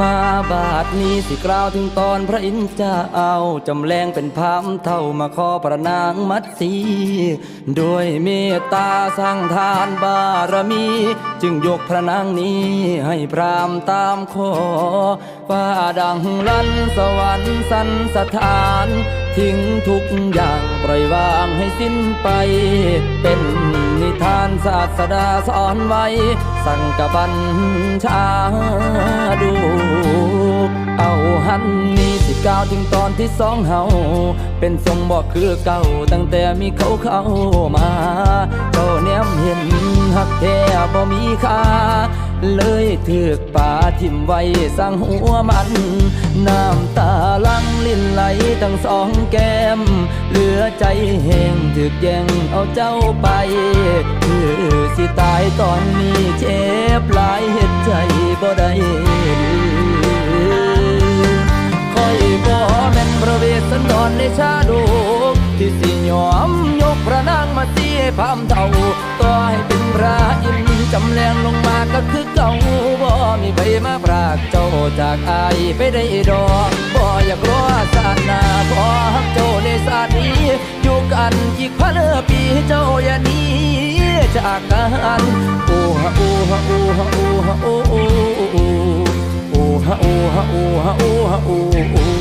มาบาทนี้สิกล่าวถึงตอนพระอินทร์จ้าเอาจำแรงเป็นพามเท่ามาขอประนางมัดสีด้วยเมตตาสร้างทานบารมี จึงยกพระนางนี้ให้พรามตามขอฟ้าดังลั่นสวรรค์สันสถาน ทิ้งทุกอย่างปล่อยวางให้สิ้นไป เป็นนิทานศาสดาสอนไว้ สั่งกับบัญชา พันนี้สิก้าวถึงตอนที่สองเฮาเป็นทรงบอกคือเก่าตั้งแต่มีเขาเข้ามาเจ้าแนมเห็นหักแท้บ่มีค่าเลยถือกป่าทิมไว้สร้างหัวมัน น้ำตาลังลิ้นไหลทั้งสองแก้ม เหลือใจแห้งถึกแย่งเอาเจ้าไปคือสิตายตอนนี้เจ็บหลายเหตุใจบ่ได้ อนในชาดกที่สิยอมยกพระนางมาเสียพามเท่าต่อให้เป็นพระอินจำแรงลงมาก็คือเก่าบ่มีใครมาปรากเจ้าจากอายไปได้ดอกบ่อยากรอศาสนาพอฮักเจ้าในศาสนี้อยู่กันอีกพันปีเจ้าอย่าหนี้จากกันโอ้ฮะโอ้ฮะโอ้ฮะโอ้ฮะโอ้โอ้โอ้ฮะโอ้ฮะโอ้ฮะโอ้ฮะโอ้